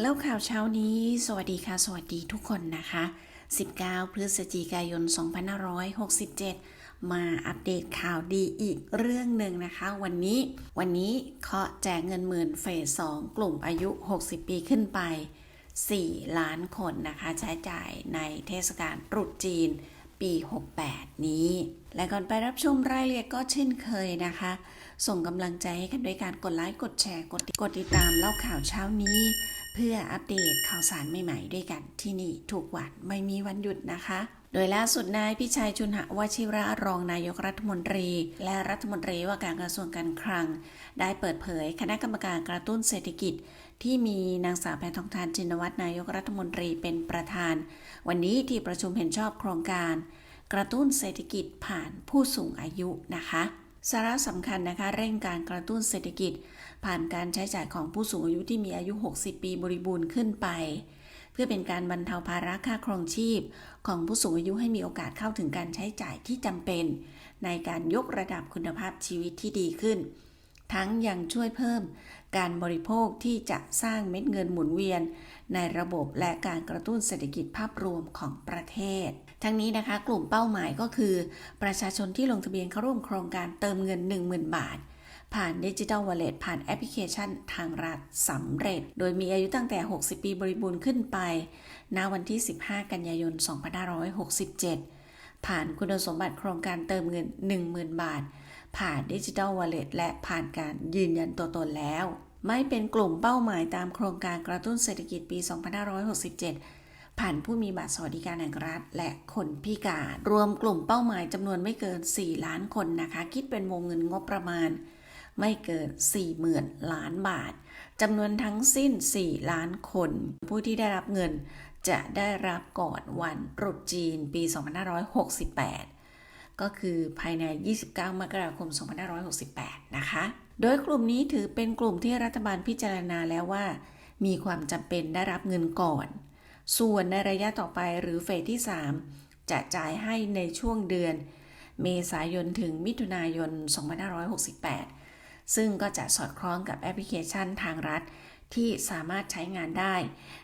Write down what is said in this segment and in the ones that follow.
แล้วข่าวเช้านี้ สวัสดีค่ะ สวัสดีทุกคนนะคะ 19 พฤศจิกายน 2567 มาอัปเดตข่าวดีอีกเรื่องหนึ่งนะคะ วันนี้วันนี้เคาะแจกเงินหมื่นเฟส2กลุ่มอายุ 60 ปีขึ้นไป 4 ล้านคนนะคะ ใช้จ่ายในเทศกาลตรุษจีนปี 68 นี้ และก่อนไปรับชมรายละเอียดก็เช่นเคยนะคะ ส่งกำลังใจให้กันด้วยการกดไลค์ กดแชร์ กดกดติดตามเล่าข่าวเช้านี้ พื่ออัปเดตข่าวสารใหม่ๆด้วยกันที่นี่ทุกวันไม่มีวันหยุดนะคะ โดยล่าสุดนายพิชัยชุนหะวชิระรองนายกรัฐมนตรี และรัฐมนตรีว่าการกระทรวงการคลัง ได้เปิดเผยคณะกรรมการกระตุ้นเศรษฐกิจ ที่มีนางสาวแพทองทานจินวัตรนายกรัฐมนตรีเป็นประธาน วันนี้ที่ประชุมเห็นชอบโครงการ กระตุ้นเศรษฐกิจผ่านผู้สูงอายุนะคะ สาระสำคัญนะคะเร่งการกระตุ้นเศรษฐกิจ ผ่านการใช้จ่ายของผู้สูงอายุที่มีอายุ 60 ปีบริบูรณ์ขึ้นไป เพื่อเป็นการบรรเทาภาระค่าครองชีพ ของผู้สูงอายุให้มีโอกาสเข้าถึงการใช้จ่ายที่จำเป็น ในการยกระดับคุณภาพชีวิตที่ดีขึ้น ทั้งยังช่วยเพิ่มการบริโภคที่จะสร้างเม็ดเงินหมุนเวียน ในระบบและการกระตุ้นเศรษฐกิจภาพรวมของประเทศ ทั้งนี้นะคะ กลุ่มเป้าหมายก็คือ ประชาชนที่ลงทะเบียนเข้าร่วมโครงการเติมเงิน 10,000 บาท ผ่านดิจิทัลวอลเล็ตผ่านแอปพลิเคชันทางรัฐสำเร็จ โดยมีอายุตั้งแต่ 60 ปีบริบูรณ์ขึ้นไป ณ วันที่ 15 กันยายน 2567 ผ่านคุณสมบัติโครงการเติมเงิน 10,000 บาท ผ่านดิจิทัลวอลเล็ตและผ่านการยืนยันตัวตนแล้ว ไม่เป็นกลุ่มเป้าหมายตามโครงการกระตุ้นเศรษฐกิจปี 2567 ผ่านผู้มีบัตรสวัสดิการแห่งรัฐ และคนพิการ รวมกลุ่มเป้าหมายจำนวนไม่เกิน 4 ล้านคนนะคะ คิดเป็นวงเงินงบประมาณ ไม่เกิน 40,000 ล้านบาทจำนวนทั้งสิ้น 4 ล้านคน ผู้ที่ได้รับเงินจะได้รับก่อนวันตรุษจีนปี 2568 ก็คือภายใน 29 มกราคม 2568 นะคะ โดยกลุ่มนี้ถือเป็นกลุ่มที่รัฐบาลพิจารณาแล้วว่า มีความจำเป็นได้รับเงินก่อน ส่วนในระยะต่อไปหรือเฟสที่ 3 จะจ่ายให้ในช่วงเดือน เมษายนถึงมิถุนายน 2568 ซึ่งก็จะสอดคล้องกับแอปพลิเคชันทางรัฐที่สามารถใช้งานได้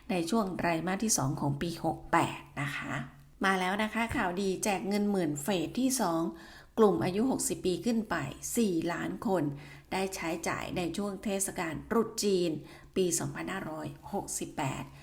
ในช่วงไตรมาสที่ 2 ของปี 68 นะคะ มาแล้วนะคะข่าวดีแจกเงินหมื่นเฟสที่ 2 กลุ่มอายุ 60 ปีขึ้นไป 4 ล้านคน ได้ใช้จ่ายในช่วงเทศกาลตรุษจีนปี 2568